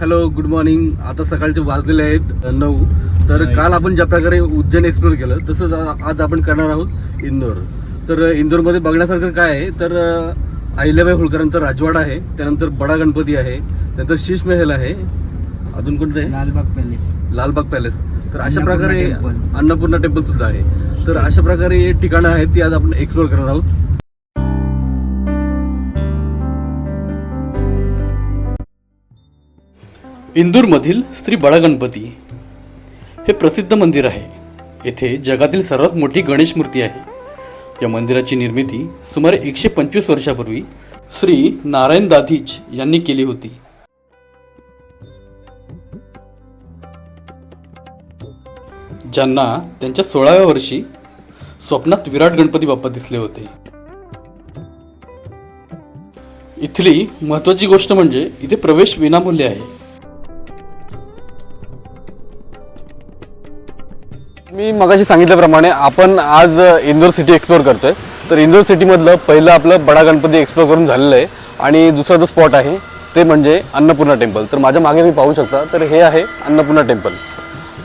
Hello good morning आता सकाळचे वाजलेले आहेत नऊ. तर काल आपण ज्या प्रकारे उज्जैन एक्सप्लोर केलं तसंच आज आपण करणार आहोत इंदोर. तर इंदोरमध्ये बघण्यासारखं काय आहे? तर अहिल्याबाई होळकरांचा राजवाडा आहे त्यानंतर बडा गणपती आहे त्यानंतर शीश महल आहे. अजून कोणतं आहे? लालबाग पॅलेस लालबाग पॅलेस तर अशा प्रकारे. अन्नपूर्णा टेम्पल सुद्धा आहे. तर अशा प्रकारे हे ठिकाणं आहेत ती आज आपण एक्सप्लोर करणार आहोत. इंदूरमधील श्री बडागणपती हे प्रसिद्ध मंदिर आहे. येथे जगातील सर्वात मोठी गणेश मूर्ती आहे. या मंदिराची निर्मिती सुमारे एकशे पंचवीस वर्षापूर्वी श्री नारायण दाधीच यांनी केली होती. ज्यांना त्यांच्या सोळाव्या वर्षी स्वप्नात विराट गणपती बाप्पा दिसले होते. इथली महत्वाची गोष्ट म्हणजे इथे प्रवेश विनामूल्य आहे. मी मगाशी सांगितल्याप्रमाणे आपण आज इंदोर सिटी एक्सप्लोर करतोय. तर इंदोर सिटीमधलं पहिलं आपलं बडा गणपती एक्सप्लोर करून झालेलं आहे. आणि दुसरा जो स्पॉट आहे ते म्हणजे अन्नपूर्णा टेम्पल तर माझ्या मागे तुम्ही पाहू शकता. तर हे आहे अन्नपूर्णा टेम्पल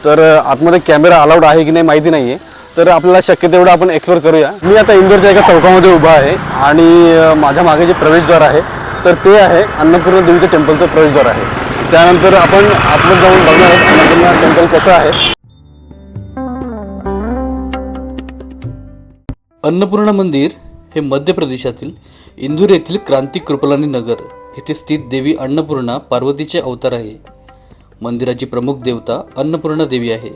तर आतमध्ये कॅमेरा अलाउड आहे की नाही माहिती नाही आहे तर आपल्याला शक्य तेवढं आपण एक्सप्लोर करूया. मी आता इंदोरच्या एका चौकामध्ये उभा आहे. आणि माझ्या मागे जे प्रवेशद्वार आहे तर ते आहे अन्नपूर्णा देवीच्या टेम्पलचं प्रवेशद्वार आहे. त्यानंतर आपण आतमध्ये जाऊन बघणार आहोत अन्नपूर्णा टेम्पल कसं आहे. अन्नपूर्णा मंदिर हे मध्य प्रदेशातील इंदूर येथील क्रांती कृपलानी नगर येथे स्थित देवी अन्नपूर्णा पार्वतीचे अवतार आहे. मंदिराची प्रमुख देवता अन्नपूर्णा देवी आहे.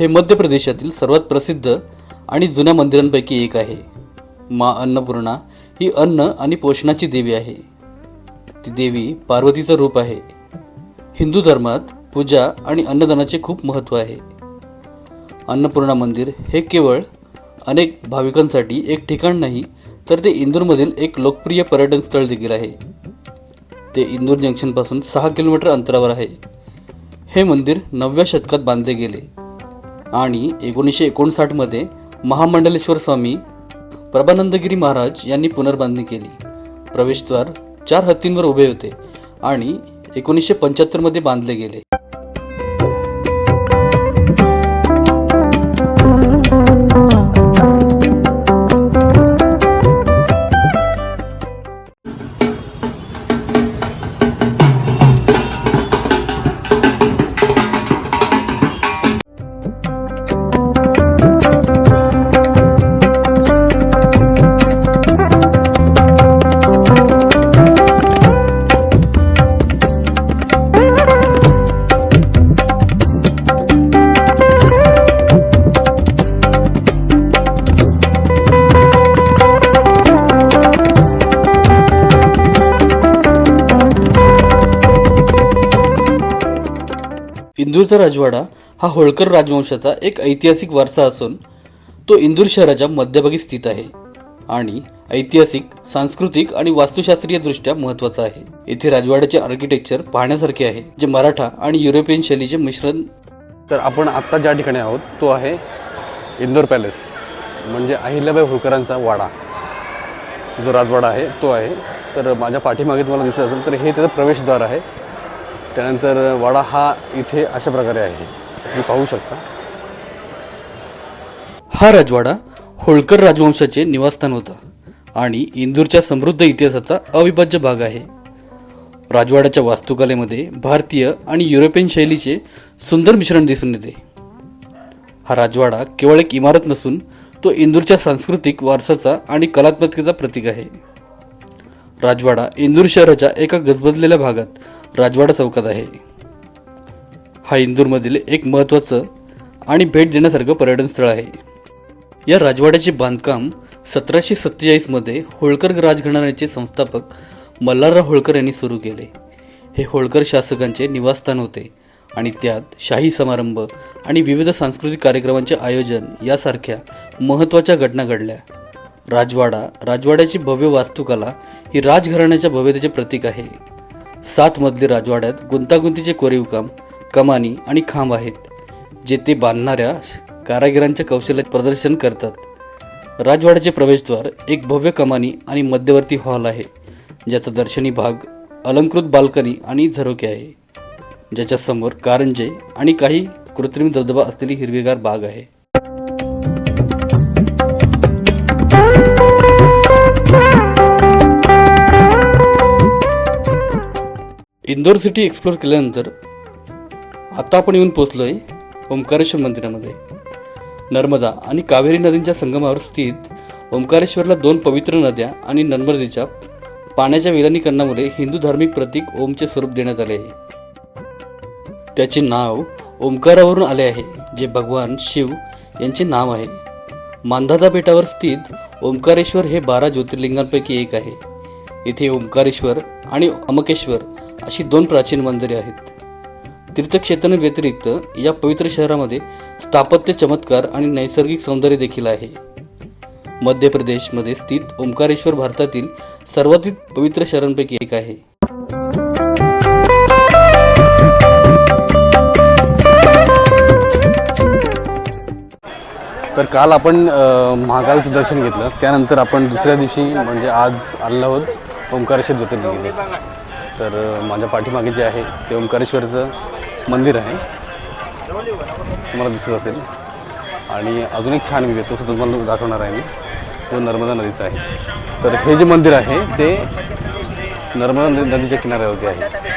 हे मध्य प्रदेशातील सर्वात प्रसिद्ध आणि जुन्या मंदिरांपैकी एक आहे. मा अन्नपूर्णा ही अन्न आणि पोषणाची देवी आहे. ती देवी पार्वतीचं रूप आहे. हिंदू धर्मात पूजा आणि अन्नदानाचे खूप महत्त्व आहे. अन्नपूर्णा मंदिर हे केवळ अनेक भाविकांसाठी एक ठिकाण नाही तर ते इंदूरमधील एक लोकप्रिय पर्यटन स्थळ देखील आहे. ते इंदूर जंक्शनपासून सहा किलोमीटर अंतरावर आहे. हे मंदिर नवव्या शतकात बांधले गेले. आणि एकोणीसशे एकोणसाठमध्ये महामंडलेश्वर स्वामी प्रभानंदगिरी महाराज यांनी पुनर्बांधणी केली. प्रवेशद्वार चार हत्तींवर उभे होते आणि एकोणीसशे पंच्याहत्तरमध्ये बांधले गेले. इंदूरचा राजवाडा हा होळकर राजवंशाचा एक ऐतिहासिक वारसा असून तो इंदूर शहराच्या मध्यभागी स्थित आहे आणि ऐतिहासिक सांस्कृतिक आणि वास्तुशास्त्रीय दृष्ट्या महत्त्वाचा आहे. येथे राजवाड्याचे आर्किटेक्चर पाहण्यासारखे आहे जे मराठा आणि युरोपियन शैलीचे मिश्रण तर आपण आत्ता ज्या ठिकाणी आहोत तो आहे इंदोर पॅलेस म्हणजे अहिल्याबाई होळकरांचा वाडा. जो राजवाडा आहे तो आहे. तर माझ्या पाठीमागे तुम्हाला दिसत असेल तर हे त्याचं प्रवेशद्वार आहे. त्यानंतर वाडा हा इथे अशा प्रकारे आहे. तुम्ही पाहू शकता. हा राजवाडा होळकर राजवंशाचे निवासस्थान होता आणि इंदूरच्या समृद्ध इतिहासाचा अविभाज्य भाग आहे. राजवाड्याच्या वास्तुकलेमध्ये भारतीय आणि युरोपियन शैलीचे सुंदर मिश्रण दिसून येते. हा राजवाडा केवळ एक इमारत नसून तो इंदूरच्या सांस्कृतिक वारसाचा आणि कलात्मकतेचा प्रतीक आहे. राजवाडा इंदूर शहराच्या एका गजबजलेल्या भागात राजवाडा चौकात आहे. हा इंदूरमधील एक महत्त्वाचं आणि भेट देण्यासारखं पर्यटन स्थळ आहे. या राजवाड्याचे बांधकाम सतराशे सत्तेचाळीसमध्ये होळकर राजघराण्याचे संस्थापक मल्हारराव होळकर यांनी सुरू केले. हे होळकर शासकांचे निवासस्थान होते आणि त्यात शाही समारंभ आणि विविध सांस्कृतिक कार्यक्रमांचे आयोजन यासारख्या महत्त्वाच्या घटना घडल्या. राजवाडा राजवाड्याची भव्य वास्तुकला ही राजघराण्याच्या भव्यतेचे प्रतीक आहे. सात मधले राजवाड्यात गुंतागुंतीचे कोरीव काम कमानी आणि खांब आहेत जे ते बांधणाऱ्या कारागिरांच्या कौशल्याचे प्रदर्शन करतात. राजवाड्याचे प्रवेशद्वार एक भव्य कमानी आणि मध्यवर्ती हॉल आहे ज्याचा दर्शनी भाग अलंकृत बाल्कनी आणि झरोके आहे ज्याच्या समोर कारंजे आणि काही कृत्रिम धबधबा असलेली हिरवीगार बाग आहे. इंदोर सिटी एक्सप्लोर केल्यानंतर आता आपण येऊन पोचलोय ओंकारेश्वर मंदिरामध्ये. नर्मदा आणि कावेरी नदींच्या संगमावर स्थित ओंकारेश्वरला दोन पवित्र नद्या आणि नर्मदेच्या पाण्याच्या विलिनीकरणामुळे हिंदू धार्मिक प्रतीक ओमचे स्वरूप देण्यात आले आहे. त्याचे नाव ओंकारावरून आले आहे जे भगवान शिव यांचे नाव आहे. मांधाता बेटावर स्थित ओंकारेश्वर हे बारा ज्योतिर्लिंगांपैकी एक आहे. इथे ओंकारेश्वर आणि अमकेश्वर अशी दोन प्राचीन मंदिरे आहेत. तीर्थक्षेत्रांव्यतिरिक्त या पवित्र शहरामध्ये स्थापत्य चमत्कार आणि नैसर्गिक सौंदर्य देखील आहे. मध्य प्रदेशमध्ये स्थित ओंकारेश्वर भारतातील सर्वाधिक पवित्र शहरांपैकी एक आहे. तर काल आपण महाकालचं दर्शन घेतलं. त्यानंतर आपण दुसऱ्या दिवशी म्हणजे आज आलेलो आहोत ओंकारेश्वर ज्योतिर्लिंग तर माझ्या पाठीमागे जे आहे ते ओंकारेश्वरचं मंदिर आहे. तुम्हाला दिसत असेल. आणि अजून एक छान व्ह्यू आहे तो सुद्धा तुम्हाला दाखवणार आहे मी. तो नर्मदा नदीचा आहे. तर हे जे मंदिर आहे ते नर्मदा नदीच्या किनाऱ्यावरती आहे.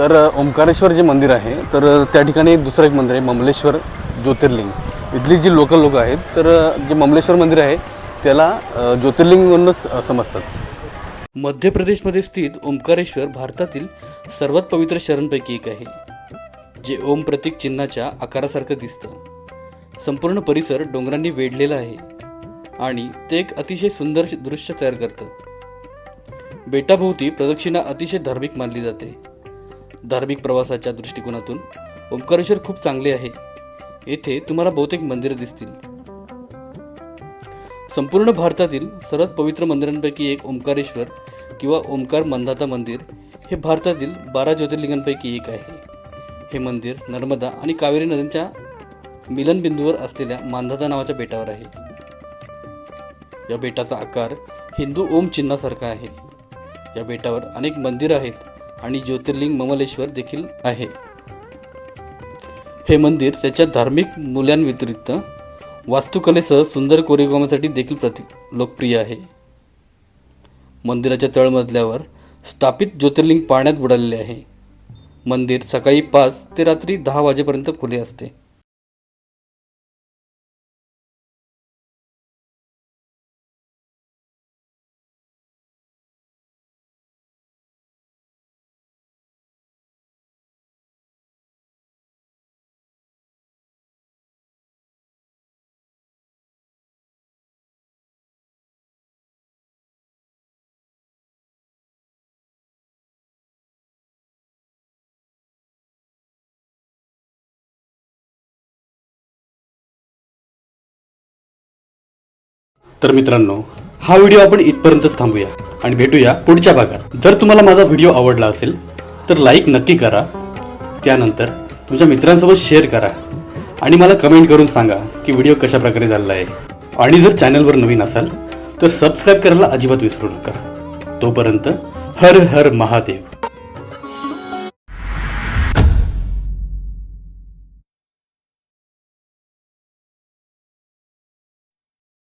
तर ओंकारेश्वर जे मंदिर आहे तर त्या ठिकाणी एक दुसरं एक मंदिर आहे ममलेश्वर ज्योतिर्लिंग. इथली जी लोकल लोक आहेत तर जे ममलेश्वर मंदिर आहे त्याला ज्योतिर्लिंग म्हणूनच समजतात. मध्य प्रदेशमध्ये स्थित ओंकारेश्वर भारतातील सर्वात पवित्र शहरांपैकी एक आहे जे ओम प्रतीक चिन्हाच्या आकारासारखं दिसतं. संपूर्ण परिसर डोंगरांनी वेढलेला आहे आणि ते एक अतिशय सुंदर दृश्य तयार करतं. बेटाभोवती प्रदक्षिणा अतिशय धार्मिक मानली जाते. धार्मिक प्रवासाच्या दृष्टिकोनातून ओंकारेश्वर खूप चांगले आहे. येथे तुम्हाला बहुतेक मंदिरं दिसतील. संपूर्ण भारतातील सर्वात पवित्र मंदिरांपैकी एक ओंकारेश्वर किंवा ओंकार मंदाता मंदिर हे भारतातील बारा ज्योतिर्लिंगांपैकी एक आहे. हे मंदिर नर्मदा आणि कावेरी नदींच्या मिलनबिंदूवर असलेल्या मांधाता नावाच्या बेटावर आहे. या बेटाचा आकार हिंदू ओम चिन्हासारखा आहे. या बेटावर अनेक मंदिरं आहेत. आणि ज्योतिर्लिंग ममलेश्वर देखील आहे. हे मंदिर त्याच्या धार्मिक मूल्यांव्यतिरिक्त वास्तुकलेसह सुंदर कोरीवकामासाठी देखील प्रति लोकप्रिय आहे. मंदिराच्या तळमजल्यावर स्थापित ज्योतिर्लिंग पाण्यात बुडालेले आहे. मंदिर सकाळी पाच ते रात्री दहा वाजेपर्यंत खुले असते. तर मित्रांनो हा व्हिडिओ आपण इथपर्यंतच थांबूया आणि भेटूया पुढच्या भागात. जर तुम्हाला माझा व्हिडिओ आवडला असेल तर लाईक नक्की करा. त्यानंतर तुमच्या मित्रांसोबत शेअर करा आणि मला कमेंट करून सांगा की व्हिडिओ कशा प्रकारे आहे. आणि जर चॅनलवर नवीन असाल तर सबस्क्राईब करायला अजिबात विसरू नका. तोपर्यंत हर हर महादेव.